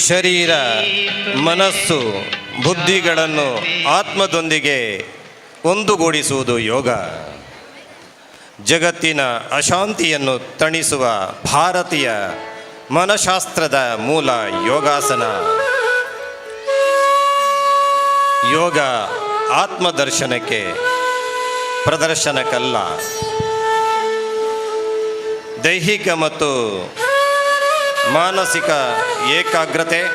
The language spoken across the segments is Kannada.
ಶರೀರ, ಮನಸ್ಸು, ಬುದ್ಧಿಗಳನ್ನು ಆತ್ಮದೊಂದಿಗೆ ಒಂದುಗೂಡಿಸುವುದು ಯೋಗ. ಜಗತ್ತಿನ ಅಶಾಂತಿಯನ್ನು ತಣಿಸುವ ಭಾರತೀಯ ಮನಶಾಸ್ತ್ರದ ಮೂಲ ಯೋಗಾಸನ. ಯೋಗ ಆತ್ಮದರ್ಶನಕ್ಕೆ ಪ್ರದರ್ಶನಕ್ಕಲ್ಲ ದೈಹಿಕ ಮತ್ತು ಮಾನಸಿಕ ಏಕಾಗ್ರತೆ,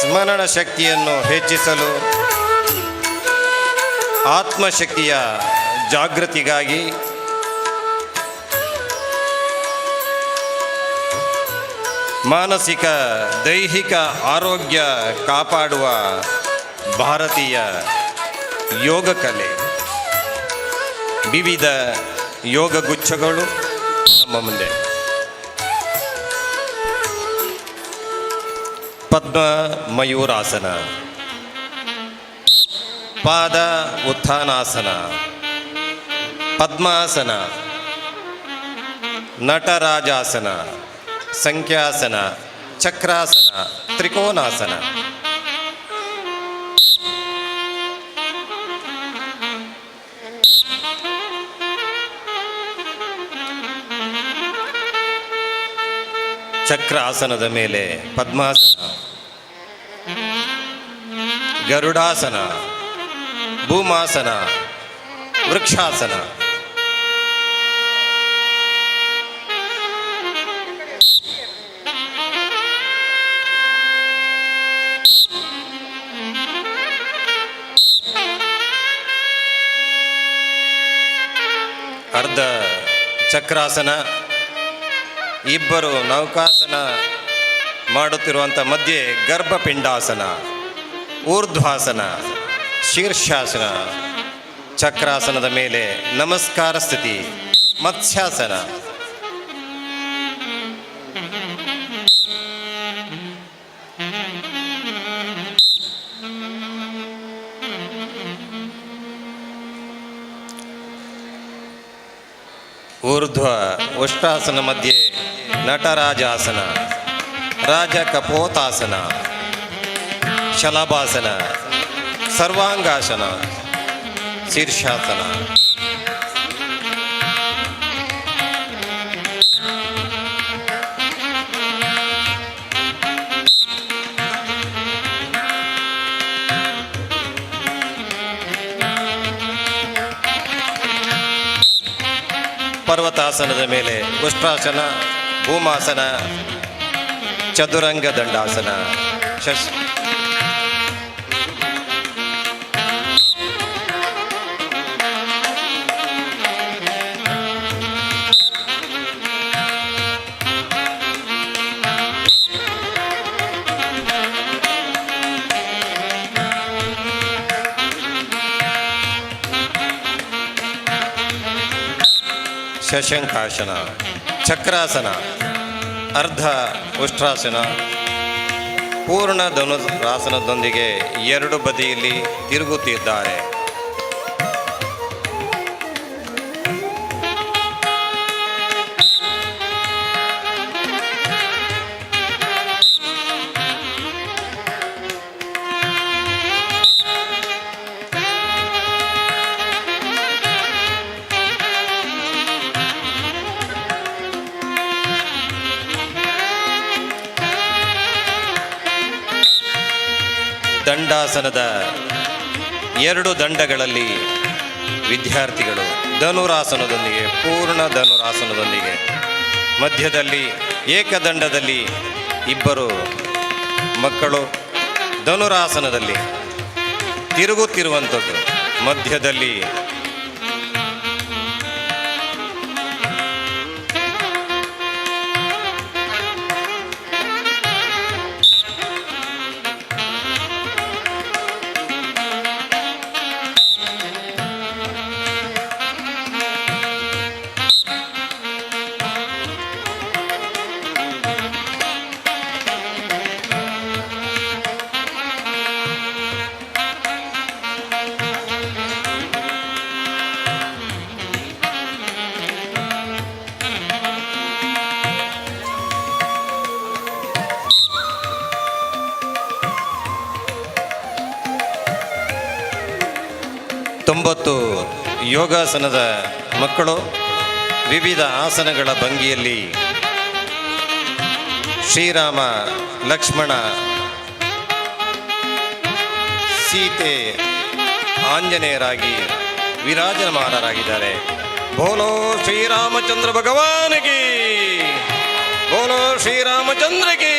ಸ್ಮರಣ ಶಕ್ತಿಯನ್ನು ಹೆಚ್ಚಿಸಲು, ಆತ್ಮಶಕ್ತಿಯ ಜಾಗೃತಿಗಾಗಿ ಮಾನಸಿಕ ದೈಹಿಕ ಆರೋಗ್ಯ ಕಾಪಾಡುವ ಭಾರತೀಯ ಯೋಗ ಕಲೆ. ವಿವಿಧ ಯೋಗ ಗುಚ್ಛಗಳು ನಮ್ಮ ಮುಂದೆ. ಪದ್ಮ ಮಯೂರಾಸನ ಪಾದ ಉತ್ಥಾನಾಸನ ಪದ್ಮಾಸನ ನಟರಾಜಾಸನ ಸಂಖ್ಯಾಸನ ಚಕ್ರಾಸನ ತ್ರಿಕೋನಾಸನ ಚಕ್ರಾಸನದ ಮೇಲೆ ಪದ್ಮಾಸನ ಗರುಡಾಸನ ಭೂಮಾಸನ ವೃಕ್ಷಾಸನ. ಅರ್ಧ ಚಕ್ರಾಸನ ಇಬ್ಬರು ನೌಕಾಸನ ಮಾಡುತ್ತಿರುವಂಥ ಮಧ್ಯೆ ಗರ್ಭಪಿಂಡಾಸನ ಊರ್ಧ್ವಾಸನ ಶೀರ್ಷಾಸನ ಚಕ್ರಾಸನದ ಮೇಲೆ ನಮಸ್ಕಾರ ಸ್ಥಿತಿ ಮತ್ಸ್ಯಾಸನ. ऊर्ध्व उष्ट्रासन मध्ये नटराजासन राजकपोतासन शलभासन सर्वांगासन शीर्षासन। ಪರ್ವತಾಸನದ ಮೇಲೆ ಉಷ್ಟ್ರಾಸನ ಭೂಮಾಸನ ಚದುರಂಗ ದಂಡಾಸನ. ಶಶ್ ಶಶಂಕಾಸನ ಚಕ್ರಾಸನ ಅರ್ಧ ಉಷ್ಟ್ರಾಸನ ಪೂರ್ಣ ಧನುರಾಸನದೊಂದಿಗೆ ಎರಡು ಬದಿಯಲ್ಲಿ ತಿರುಗುತ್ತಿದ್ದಾರೆ. ದಂಡಾಸನದ ಎರಡು ದಂಡಗಳಲ್ಲಿ ವಿದ್ಯಾರ್ಥಿಗಳು ಧನುರಾಸನದೊಂದಿಗೆ ಪೂರ್ಣ ಧನುರಾಸನದೊಂದಿಗೆ ಮಧ್ಯದಲ್ಲಿ ಏಕದಂಡದಲ್ಲಿ ಇಬ್ಬರು ಮಕ್ಕಳು ಧನುರಾಸನದಲ್ಲಿ ತಿರುಗುತ್ತಿರುವಂಥದ್ದು. ಮಧ್ಯದಲ್ಲಿ ತೊಂಬತ್ತು ಯೋಗಾಸನದ ಮಕ್ಕಳು ವಿವಿಧ ಆಸನಗಳ ಭಂಗಿಯಲ್ಲಿ ಶ್ರೀರಾಮ, ಲಕ್ಷ್ಮಣ, ಸೀತೆ ಆಂಜನೇಯರಾಗಿ ವಿರಾಜಮಾನರಾಗಿದ್ದಾರೆ. ಬೋಲೋ ಶ್ರೀರಾಮಚಂದ್ರ ಭಗವಾನಗೆ ಬೋಲೋ ಶ್ರೀರಾಮಚಂದ್ರಗೆ